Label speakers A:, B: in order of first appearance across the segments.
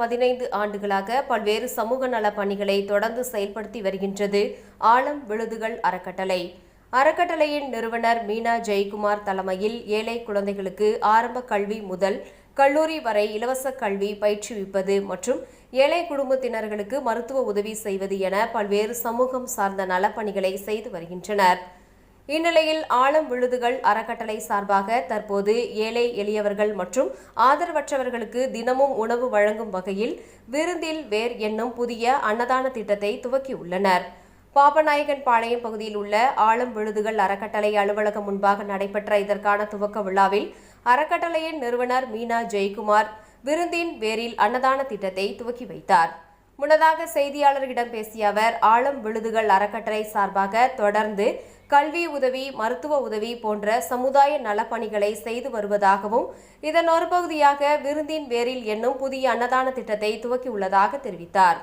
A: பதினைந்து ஆண்டுகளாக பல்வேறு சமூக நல பணிகளை தொடர்ந்து செயல்படுத்தி வருகின்றது. ஆலம் விழுதுகள் அறக்கட்டளை. அறக்கட்டளையின் நிறுவனர் மீனா ஜெயக்குமார் தலைமையில் ஏழை குழந்தைகளுக்கு ஆரம்ப கல்வி முதல் கல்லூரி வரை இலவச கல்வி பயிற்றுவிப்பது மற்றும் ஏழை குடும்பத்தினர்களுக்கு மருத்துவ உதவி செய்வது என பல்வேறு சமூகம் சார்ந்த நலப்பணிகளை செய்து வருகின்றனர். இந்நிலையில் ஆழம் விழுதுகள் அறக்கட்டளை சார்பாக தற்போது ஏழை எளியவர்கள் மற்றும் ஆதரவற்றவர்களுக்கு தினமும் உணவு வழங்கும் வகையில் விருந்தில் வேர் என்னும் புதிய அன்னதான திட்டத்தை துவக்கியுள்ளனர். பாபநாயகன் பாளையம் பகுதியில் உள்ள ஆழம் விழுதுகள் அறக்கட்டளை அலுவலகம் முன்பாக நடைபெற்ற இதற்கான துவக்க விழாவில் அறக்கட்டளையின் நிறுவனர் மீனா ஜெயக்குமார் விருந்தின் வேரில் அன்னதான திட்டத்தை துவக்கி வைத்தார். முன்னதாக செய்தியாளர்களிடம் பேசிய அவர் ஆழம் விழுதுகள் அறக்கட்டளை சார்பாக தொடர்ந்து கல்வி உதவி மருத்துவ உதவி போன்ற சமுதாய நலப்பணிகளை செய்து வருவதாகவும் இதன் ஒரு பகுதியாக விருந்தின் வேரில் என்னும் புதிய அன்னதான திட்டத்தை துவக்கியுள்ளதாக தெரிவித்தார்.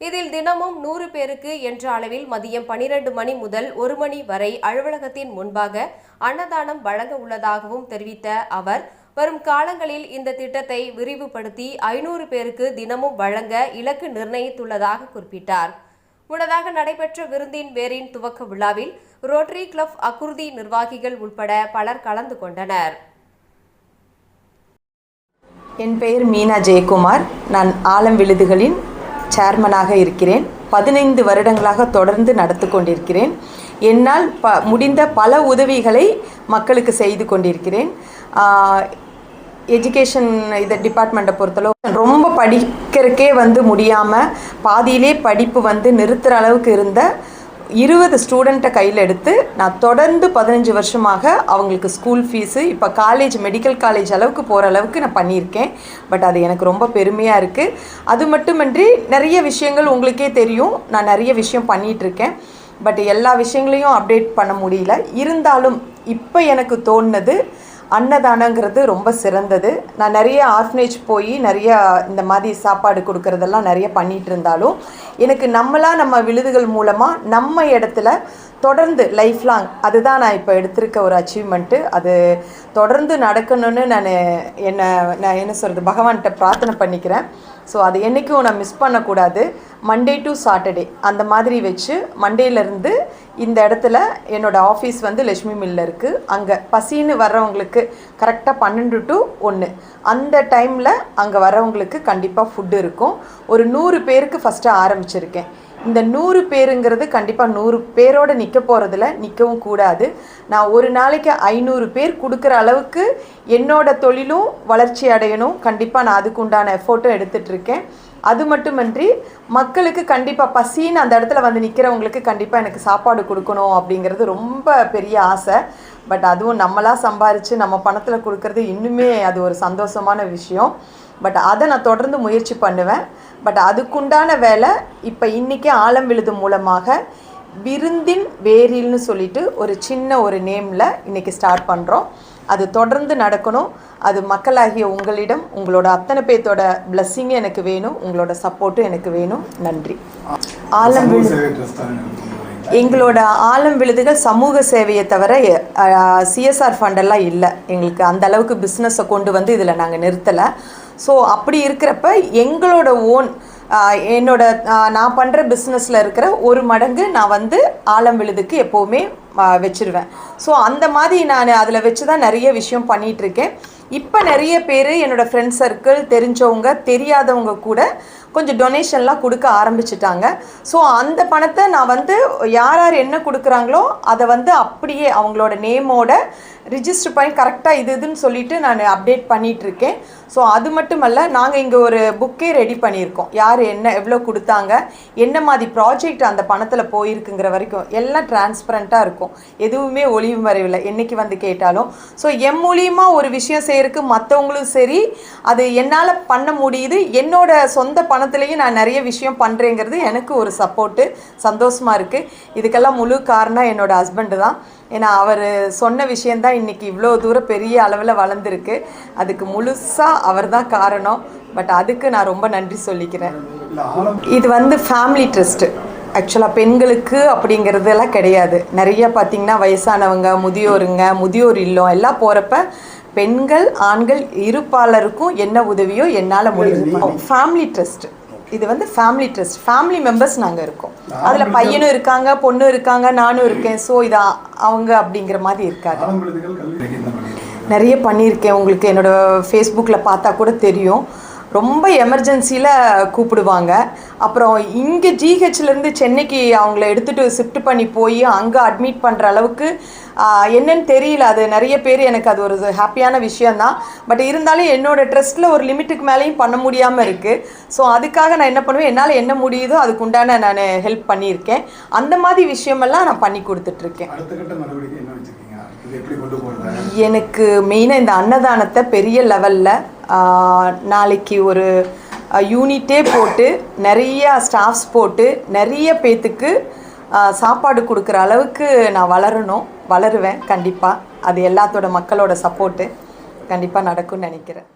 A: இதில் தினமும் நூறு பேருக்கு என்ற அளவில் மதியம் பனிரெண்டு மணி முதல் ஒரு மணி வரை அலுவலகத்தின் முன்பாக அன்னதானம் வழங்க உள்ளதாகவும் தெரிவித்த அவர் வரும் காலங்களில் இந்த திட்டத்தை விரிவுபடுத்தி ஐநூறு பேருக்கு தினமும் வழங்க இலக்கு நிர்ணயித்துள்ளதாக குறிப்பிட்டார். முன்னதாக நடைபெற்ற விருந்தின் வேரின் துவக்க விழாவில் ரோட்டரி கிளப் அக்குர்தி நிர்வாகிகள் உட்பட பலர் கலந்து கொண்டனர்.
B: என் பெயர் மீனா ஜெயக்குமார். நான் ஆலம் விழுதுகளின் சேர்மனாக இருக்கிறேன். பதினைந்து வருடங்களாக தொடர்ந்து நடத்து கொண்டிருக்கிறேன். என்னால் ப முடிந்த பல உதவிகளை மக்களுக்கு செய்து கொண்டிருக்கிறேன். எஜுகேஷன் இது டிபார்ட்மெண்ட்டை பொறுத்தளவு ரொம்ப படிக்கிறதுக்கே வந்து முடியாமல் பாதியிலே படிப்பு வந்து நிறுத்துகிற அளவுக்கு இருந்த இருபது ஸ்டூடெண்ட்டை கையில் எடுத்து நான் தொடர்ந்து பதினஞ்சு வருஷமாக அவங்களுக்கு ஸ்கூல் ஃபீஸு இப்போ காலேஜ் மெடிக்கல் காலேஜ் அளவுக்கு போகிற அளவுக்கு நான் பண்ணியிருக்கேன். பட் அது எனக்கு ரொம்ப பெருமையாக இருக்குது அது மட்டுமின்றி நிறைய விஷயங்கள் உங்களுக்கே தெரியும். நான் நிறைய விஷயம் பண்ணிகிட்ருக்கேன் பட் எல்லா விஷயங்களையும் அப்டேட் பண்ண முடியல. இருந்தாலும் இப்போ எனக்கு தோணுனது அன்னதானங்கிறது ரொம்ப சிறந்தது. நான் நிறைய ஆர்ஃபனேஜ் போய் நிறைய இந்த மாதிரி சாப்பாடு கொடுக்கறதெல்லாம் நிறைய பண்ணிகிட்டு இருந்தாலும் எனக்கு நம்மளாக நம்ம விழுதுகள் மூலமாக நம்ம இடத்துல தொடர்ந்து லைஃப் லாங் அதுதான் நான் இப்போ எடுத்திருக்க ஒரு அச்சீவ்மெண்ட்டு அது தொடர்ந்து நடக்கணும்னு நான் என்ன நான் என்ன சொல்கிறது பகவான்கிட்ட பிரார்த்தனை பண்ணிக்கிறேன். ஸோ அது என்றைக்கும் நான் மிஸ் பண்ணக்கூடாது. மண்டே டு சாட்டர்டே அந்த மாதிரி வச்சு மண்டேலேருந்து இந்த இடத்துல என்னோடய ஆஃபீஸ் வந்து லட்சுமி மில்லில் இருக்குது அங்கே பசின்னு வர்றவங்களுக்கு கரெக்டாக பன்னெண்டு டு ஒன்று அந்த டைமில் அங்கே வர்றவங்களுக்கு கண்டிப்பாக ஃபுட்டு இருக்கும். ஒரு நூறு பேருக்கு ஃபஸ்ட்டு ஆரம்பிச்சிருக்கேன். இந்த நூறு பேருங்கிறது கண்டிப்பாக நூறு பேரோடு நிற்க போகிறதுல நிற்கவும் கூடாது. நான் ஒரு நாளைக்கு ஐநூறு பேர் கொடுக்குற அளவுக்கு என்னோட தொழிலும் வளர்ச்சி அடையணும். கண்டிப்பாக நான் அதுக்கு உண்டான எஃபோர்ட்டும் எடுத்துகிட்ருக்கேன் அது மட்டுமன்றி மக்களுக்கு கண்டிப்பாக பசின்னு அந்த இடத்துல வந்து நிற்கிறவங்களுக்கு கண்டிப்பாக எனக்கு சாப்பாடு கொடுக்கணும் அப்படிங்கிறது ரொம்ப பெரிய ஆசை. பட் அதுவும் நம்மளாக சம்பாரித்து நம்ம பணத்தில் கொடுக்கறது இன்னுமே அது ஒரு சந்தோஷமான விஷயம். பட் அதை நான் தொடர்ந்து முயற்சி பண்ணுவேன். பட் அதுக்குண்டான வேலை இப்போ இன்றைக்கி ஆலம் விழுது மூலமாக விருந்தின் வேரில்னு சொல்லிட்டு ஒரு சின்ன ஒரு நேமில் இன்றைக்கி ஸ்டார்ட் பண்ணுறோம் அது தொடர்ந்து நடக்கணும். அது மக்களாகிய உங்களிடம் உங்களோட அத்தனை பேர்த்தோட பிளஸ்ஸிங்கும் எனக்கு வேணும். உங்களோட சப்போர்ட்டும் எனக்கு வேணும். நன்றி. ஆலம் விழு எங்களோட ஆலம் விழுதுகள் சமூக சேவையை தவிர சிஎஸ்ஆர் ஃபண்டெல்லாம் இல்லை. எங்களுக்கு அந்த அளவுக்கு பிஸ்னஸை கொண்டு வந்து இதில் நாங்கள் நிறுத்தலை. ஸோ அப்படி இருக்கிறப்ப எங்களோட ஓன் என்னோட நான் பண்ணுற பிஸ்னஸில் இருக்கிற ஒரு மடங்கு நான் வந்து ஆலம் விழுதுக்கு எப்போவுமே வச்சுருவேன். ஸோ அந்த மாதிரி நான் அதில் வச்சு தான் நிறைய விஷயம் பண்ணிகிட்ருக்கேன் இப்போ நிறைய பேர் என்னோடய ஃப்ரெண்ட் சர்க்கிள் தெரிஞ்சவங்க தெரியாதவங்க கூட கொஞ்சம் டொனேஷன்லாம் கொடுக்க ஆரம்பிச்சிட்டாங்க. ஸோ அந்த பணத்தை நான் வந்து யார் யார் என்ன கொடுக்குறாங்களோ அதை வந்து அப்படியே அவங்களோட நேமோட ரிஜிஸ்டர் பண்ணி கரெக்டாக இது இதுன்னு சொல்லிட்டு நான் அப்டேட் பண்ணிகிட்ருக்கேன் ஸோ அது மட்டுமல்ல நாங்கள் இங்கே ஒரு புக்கே ரெடி பண்ணியிருக்கோம். யார் என்ன எவ்வளோ கொடுத்தாங்க என்ன மாதிரி ப்ராஜெக்ட் அந்த பணத்தில் போயிருக்குங்கிற வரைக்கும் எல்லாம் டிரான்ஸ்பரண்ட்டாக இருக்கும். எதுவுமே ஒளிவு மறைவில் என்றைக்கு வந்து கேட்டாலும். ஸோ என் மூலியமாக ஒரு விஷயம் செய்கிறதுக்கு மற்றவங்களும் சரி அது என்னால் பண்ண முடியுது. என்னோட சொந்த பணம் பணத்துலேயும் நான் நிறைய விஷயம் பண்ணுறேங்கிறது எனக்கு ஒரு சப்போர்ட்டு சந்தோஷமாக இருக்குது இதுக்கெல்லாம் முழு காரணம் என்னோடய ஹஸ்பண்டு தான். ஏன்னா அவர் சொன்ன விஷயந்தான் இன்றைக்கி இவ்வளோ தூரம் பெரிய அளவில் வளர்ந்துருக்கு. அதுக்கு முழுசாக அவர் தான் காரணம். பட் அதுக்கு நான் ரொம்ப நன்றி சொல்லிக்கிறேன். இது வந்து ஃபேமிலி ட்ரஸ்ட்டு ஆக்சுவலாக பெண்களுக்கு அப்படிங்கிறதெல்லாம் கிடையாது. நிறைய பார்த்திங்கன்னா வயசானவங்க முதியோருங்க முதியோர் இல்லம் எல்லாம் போகிறப்ப பெண்கள் ஆண்கள் இருப்பாளருக்கும் என்ன உதவியோ என்னால் முடியும் ஃபேமிலி ட்ரஸ்ட் இது வந்து ஃபேமிலி ட்ரஸ்ட் ஃபேமிலி மெம்பர்ஸ் நாங்கள் இருக்கோம். அதில் பையனும் இருக்காங்க பொண்ணும் இருக்காங்க நானும் இருக்கேன். ஸோ இது அவங்க அப்படிங்கிற மாதிரி இருக்காது. நிறைய பண்ணியிருக்கேன். உங்களுக்கு என்னோட ஃபேஸ்புக்கில் பார்த்தா கூட தெரியும். ரொம்ப எமர்ஜென்சியில் கூப்பிடுவாங்க. அப்புறம் இங்கே ஜிஹெச்லேருந்து சென்னைக்கு அவங்கள எடுத்துகிட்டு ஷிஃப்ட் பண்ணி போய் அங்கே அட்மிட் பண்ணுற அளவுக்கு என்னன்னு தெரியல. அது நிறைய பேர் எனக்கு அது ஒரு ஹாப்பியான விஷயந்தான் பட் இருந்தாலும் என்னோட ட்ரெஸ்ட்டில் ஒரு லிமிட்டுக்கு மேலேயும் பண்ண முடியாமல் இருக்குது ஸோ அதுக்காக நான் என்ன பண்ணுவேன்? என்னால் என்ன முடியுதோ அதுக்கு உண்டான நான் ஹெல்ப் பண்ணியிருக்கேன். அந்த மாதிரி விஷயமெல்லாம் நான் பண்ணி கொடுத்துட்ருக்கேன். எனக்கு மெயினாக இந்த அன்னதானத்தை பெரிய லெவலில் நாளைக்கு ஒரு யூனிட்டே போட்டு நிறைய ஸ்டாஃப்ஸ் போட்டு நிறைய பேத்துக்கு சாப்பாடு கொடுக்குற அளவுக்கு நான் வளரணும் வளருவேன் கண்டிப்பாக அது எல்லாத்தோட மக்களோட சப்போர்ட்டு கண்டிப்பாக நடக்கும்னு நினைக்கிறேன்.